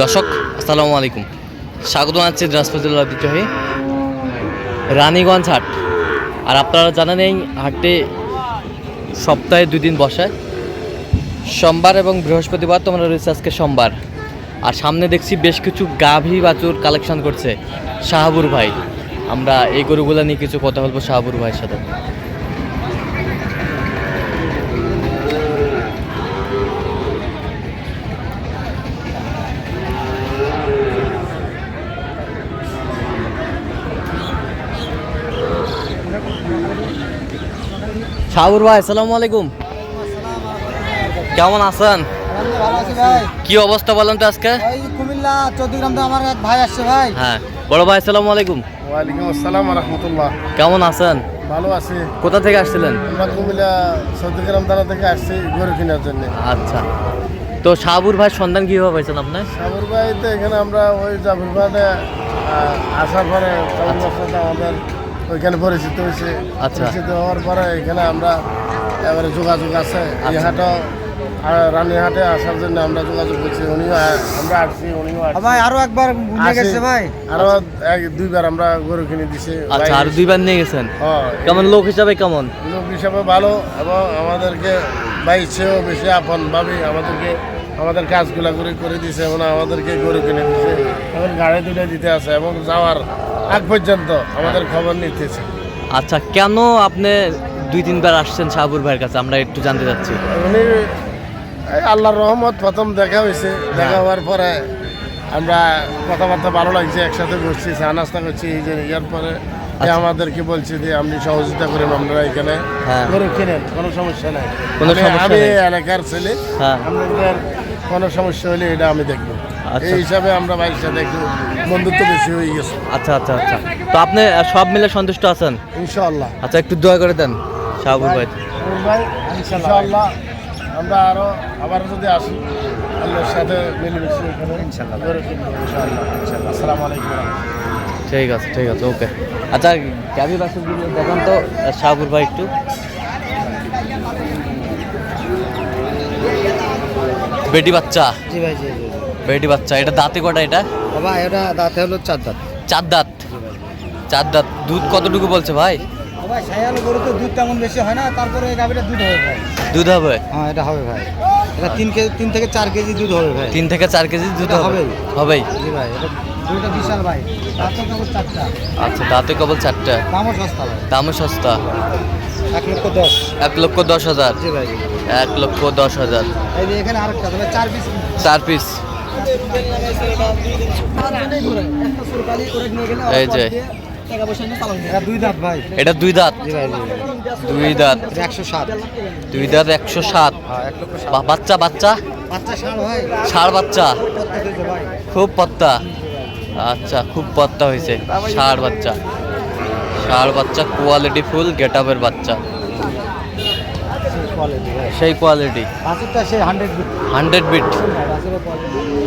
দর্শক, আসসালামু আলাইকুম। স্বাগত জানাচ্ছি দিনাজপুর ঐতিহ্যবাহী রানীগঞ্জ হাট। আর আপনারা জানেন এই হাটে সপ্তাহে দুই দিন বসায় সোমবার এবং বৃহস্পতিবার তোমরা রয়েছে আজকে সোমবার। আর সামনে দেখছি বেশ কিছু গাভী বাছুর কালেকশন করছে শাহাবুর ভাই। আমরা এই গরুগুলো নিয়ে কিছু কথা বলব শাহাবুর ভাইয়ের সাথে। শাহাবুর ভাই আসসালামু আলাইকুম। কেমন আছেন? ভাই কি অবস্থা বলেন তো আজকে? কুমিল্লা চৌদ্দগ্রাম আমার এক ভাই আসছে ভাই হ্যাঁ। বড় ভাই আসসালামু আলাইকুম। ওয়ালাইকুম আসসালাম রহমতুল্লাহ কেমন আছেন? ভালো আছি। কোথা থেকে আসছিলেন? আমরা কুমিল্লা চৌদ্দগ্রাম থানা থেকে আসছি গরু কেনার জন্য। আচ্ছা। তো শাহাবুর ভাই সন্ধান কীভাবে পাইছেন আপনি? সাবুর ভাইতে এখানে আমরা ওই জাফর ভাই আসার পরে সাবুর আমাদের ওইখানে পরিচিত হয়েছে। আচ্ছা। পরিচিত হওয়ার পরে এখানে আমরা এবারে যোগাযোগ আছে। এই আচ্ছা। হাটও রানীহাটে আসার জন্য আমরা যোগাযোগ করছি। উনিও আমরা আসছি উনিও। ভাই আরও একবার নিয়ে গেছে ভাই। আরও এক দুইবার আমরা গরু কিনে দিছি। আচ্ছা আর দুইবার নিয়ে গেছেন? কেমন লোক হিসাবে কেমন? লোক হিসাবে ভালো এবং আমাদেরকে বাইর চেয়েও বেশি আপন ভাবি আমাদেরকে আমাদের কাজগুলা করে করে দিছে এবং আমাদেরকে গরু কিনে দিছে এবং গাড়ি দুটো দিতে আছে এবং যাওয়ার আগ পর্যন্ত আমাদের খবর নিতেছে আচ্ছা কেন আপনি দুই তিনবার আসছেন শাহাবুর ভাইয়ের কাছে আমরা একটু জানতে চাচ্ছি উনি আল্লাহর রহমত প্রথম দেখা হয়েছে দেখা হওয়ার পরে আমরা কথাবার্তা ভালো লাগছে একসাথে বসছি চা নাস্তা করছি এই যে ইয়ার পরে আচ্ছা। আমাদেরকে বলছে যে আপনি সহযোগিতা করেন আপনারা এখানে হ্যাঁ। গরু কিনেন কোনো সমস্যা নাই আমি- এলাকার ছেলে হ্যাঁ। আপনাদের কোনো সমস্যা হলে এটা আমি দেখব। এই হিসাবে আমরা ভাইয়ের সাথে একটু বন্ধুত্ব বেশি হয়ে গেছে। আচ্ছা আচ্ছা আচ্ছা। তো আপনি সব মিলে সন্তুষ্ট আছেন? ইনশাআল্লাহ। আচ্ছা একটু দোয়া করে দেন শাহাবুর ভাই। ভাই ইনশাআল্লাহ। আমরা আরও আবার যদি আসি আল্লাহর সাথে মিলেমিশে ইনশাআল্লাহ। ইনশাআল্লাহ। ইনশাআল্লাহ। আসসালামু আলাইকুম ঠিক আছে ঠিক আছে ওকে। আচ্ছা বাসুরগুলো দেখান তো শাহাবুর ভাই একটু। বেটি বাচ্চা। জি ভাই জি জি। বেটি বাচ্চা এটা দাঁতে কটা এটা? বাবা এটা দাঁতে হলো চার দাঁত। চার দাঁত? চার দাঁত। দুধ কতটুকু বলছে ভাই? ভাই সায়াল গরু তো দুধ তেমন বেশি হয় না তারপরে এই গাভিটা দুধ হবে ভাই। দুধ হবে? হ্যাঁ এটা হবে ভাই। এটা তিন কেজি তিন থেকে চার কেজি দুধ হবে ভাই। তিন থেকে চার কেজি দুধ হবে? হবেই। জি ভাই এটা দুইটা বিশাল ভাই। দাঁতও কেবল চারটা। আচ্ছা দাঁতে কেবল চারটা। দামও সস্তা ভাই। দামও সস্তা। এক লক্ষ দশ। এক লক্ষ দশ হাজার। জি ভাই। এক লক্ষ দশ হাজার। এখানে আরেকটা চার পিস। চার পিস। এই যে। এটা দুই দাঁত? দুই দাঁত। একশো সাত। দুই দাঁত একশো সাত। হ্যাঁ বাচ্চা বাচ্চা? ষাঁড় বাচ্চা? খুব পত্তা আচ্ছা খুব পত্তা হয়েছে। ষাড় বাচ্চা। ষাড় বাচ্চা কোয়ালিটি ফুল গেট আপের বাচ্চা। সেই quality hundred bit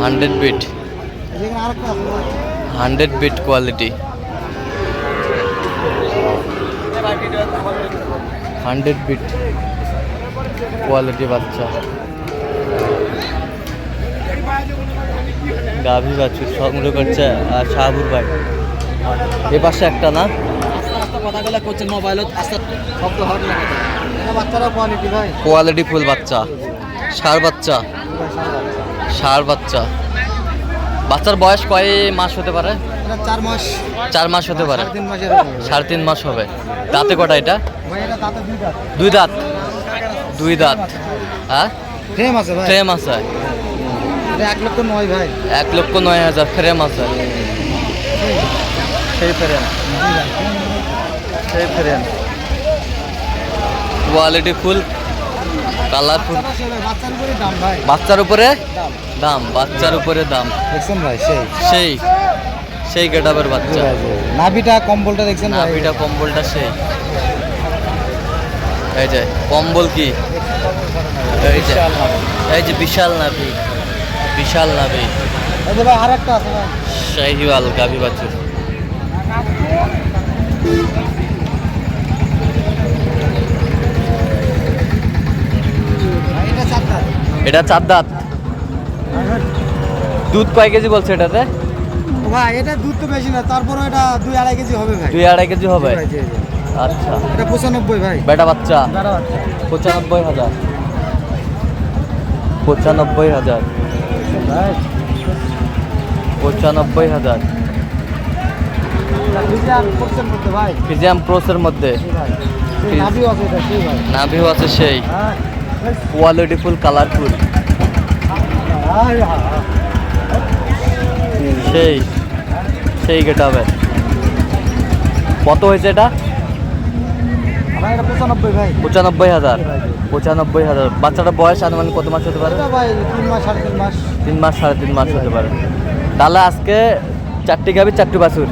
hundred bit. Hundred bit quality. Hundred bit quality বাচ্চা। গাভী বাছুর সংগ্রহ করছে আর শাহাবুর ভাই। এ পাশে একটা না? কথাগুলো মোবাইলত আস্তে শব্দ বাচ্চারা কোয়ালিটি ভাই। কোয়ালিটি ফুল বাচ্চা ষাড় বাচ্চা। ষাড় বাচ্চা। বাচ্চার বয়স কয় মাস হতে পারে? চার মাস। চার মাস হতে পারে। সাড়ে তিন মাস হবে। দাঁতে কটা এটা? দুই দাঁত। দুই দাঁত। হ্যাঁ? ফ্রেম আছে ফ্রেম আছে। এক লক্ষ নয় ভাই। এক লক্ষ নয় হাজার ফ্রেম আছে। সেই ফ্রেম। সেই ফ্রেম। Quality full. কালারফুল। বাচ্চারা উপরে? দাম। ভাই বাচ্চার উপরে দাম। দাম বাচ্চার উপরে দাম দেখছেন ভাই সেই। সেই। সেই গেটাবের বাচ্চা। নাভিটা কম্বলটা দেখছেন নাভিটা কম্বলটা সেই। এই যে কম্বল কি? এই যে এই যে বিশাল নাভি। বিশাল নাভি। এই যে ভাই আরেকটা আছে ভাই। শাহিওয়াল গাভী বাছুর এটা চার দাঁত। দুধ কয় কেজি বলছে এটাতে? ভাই এটা দুধ তো বেশি না তারপরে এটা দুই আড়াই কেজি হবে ভাই। দুই আড়াই কেজি হবে। আচ্ছা। এটা পঁচানব্বই ভাই। বেটা বাচ্চা। পঁচানব্বই হাজার। পঁচানব্বই হাজার। পঁচানব্বই হাজার। ফিজিয়াম প্রোসের মধ্যে নাভিও আছে সেই কোয়ালিটিফুল কালারফুল। সেই সেই গেট হবে কত হয়েছে এটা? পঁচানব্বই হাজার। পঁচানব্বই হাজার। বাচ্চাটার বয়স আনুমানিক কত মাস হতে পারে? তিন মাস সাড়ে তিন মাস হতে পারে। তাহলে আজকে চারটি গাবি চারটি বাছুর?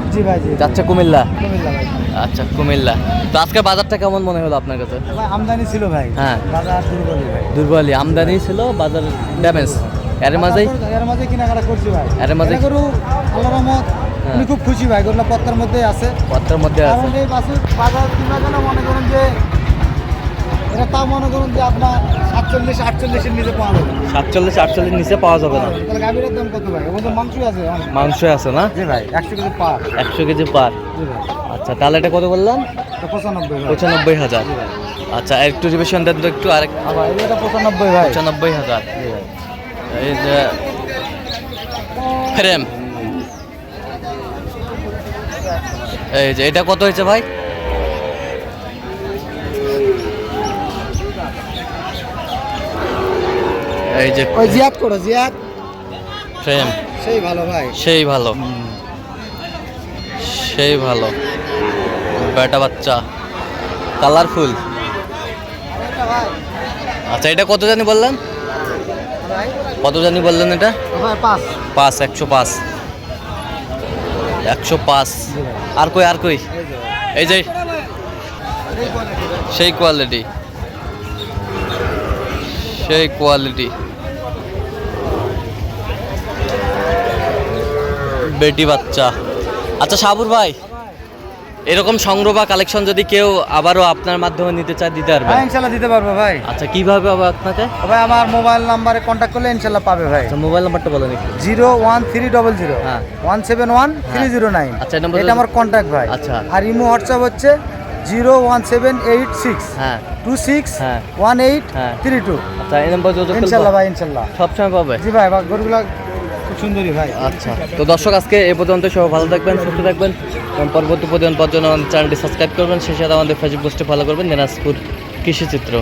যাচ্ছে কুমিল্লা? কুমিল্লা আচ্ছা কুমিল্লা। তো আজকে বাজারটা কেমন মনে হলো আপনার কাছে? আমদানি ছিল ভাই। হ্যাঁ। বাজার দুর্বলই ভাই। দুর্বলই আমদানি ছিল বাজার ড্যামেজ। এর মাঝেই? এর মাঝে কেনাকাটা করছি ভাই। এর মাঝে- করু গরু আল্লাহ রহমত হ্যাঁ। আমি খুব খুশি ভাই গরুটা পত্তার মধ্যে আছে। পত্রের মধ্যে আছে। বাজার কিনা মনে করেন যে এটা তাও মনে করুন যে আপনার সাতচল্লিশ আটচল্লিশের নিচে পাওয়া যাবে। সাতচল্লিশ আটচল্লিশ নিচে পাওয়া যাবে না। তাহলে গাভীরের দাম কত ভাই? ওর মধ্যে মাংস আছে অনেক। মাংস আছে না? জি ভাই একশো কেজি পার। একশো কেজি পার। আচ্ছা তাহলে এটা কত বললাম পঁচানব্বই পঁচানব্বই হাজার। আচ্ছা একটু রিভিশন দেন তো একটু আরেক এটা পঁচানব্বই ভাই। পঁচানব্বই হাজার। এই যে ফ্রেম। এই যে এটা কত হয়েছে ভাই? এই যে ওই জিয়াদ করো জিয়াদ। ফ্রেম সেই ভালো ভাই। সেই ভালো। সেই ভালো। বেটা বাচ্চা। কালারফুল। আচ্ছা এটা কত জানি বললেন? কত জানি বললেন এটা? পাঁচ। একশো পাঁচ। একশো পাঁচ। আর কই আর কই? এই যে। সেই কোয়ালিটি সেই কোয়ালিটি বেটি বাচ্চা। আচ্ছা সাবুর ভাই এরকম সংগ্রহ বা কালেকশন যদি কেউ আবারও আপনার মাধ্যমে নিতে চায় দিতে পারবে? হ্যাঁ ইনশাল্লাহ দিতে পারব ভাই। আচ্ছা কীভাবে হবে আপনাকে? ভাই আমার মোবাইল নাম্বারে কন্ট্যাক্ট করলে ইনশাল্লাহ পাবে ভাই। আচ্ছা মোবাইল নাম্বারটা বলেন একটু। Zero one three double zero. হ্যাঁ। One seven one three zero nine. আচ্ছা, এটা আমার কন্ট্যাক্ট ভাই। আচ্ছা। আর ইমো হোয়াটসঅ্যাপ হচ্ছে zero one seven eight six. হ্যাঁ। টু সিক্স হ্যাঁ। ওয়ান এইট হ্যাঁ। Three two. আচ্ছা এই নাম্বার ইনশাল্লাহ ভাই ইনশাল্লাহ। সবসময় পাবে। জি ভাই বা গরুগুলা সুন্দরী ভাই। আচ্ছা। তো দর্শক, আজকে এ পর্যন্ত সব ভালো থাকবেন, সুস্থ থাকবেন এবং পরবর্তী পর্যন্ত পর্যন্ত আমাদের চ্যানেলটি সাবস্ক্রাইব করবেন। সেই সাথে আমাদের ফেসবুক পোস্টে ফলো করবেন। দিনাজপুর কৃষি চিত্র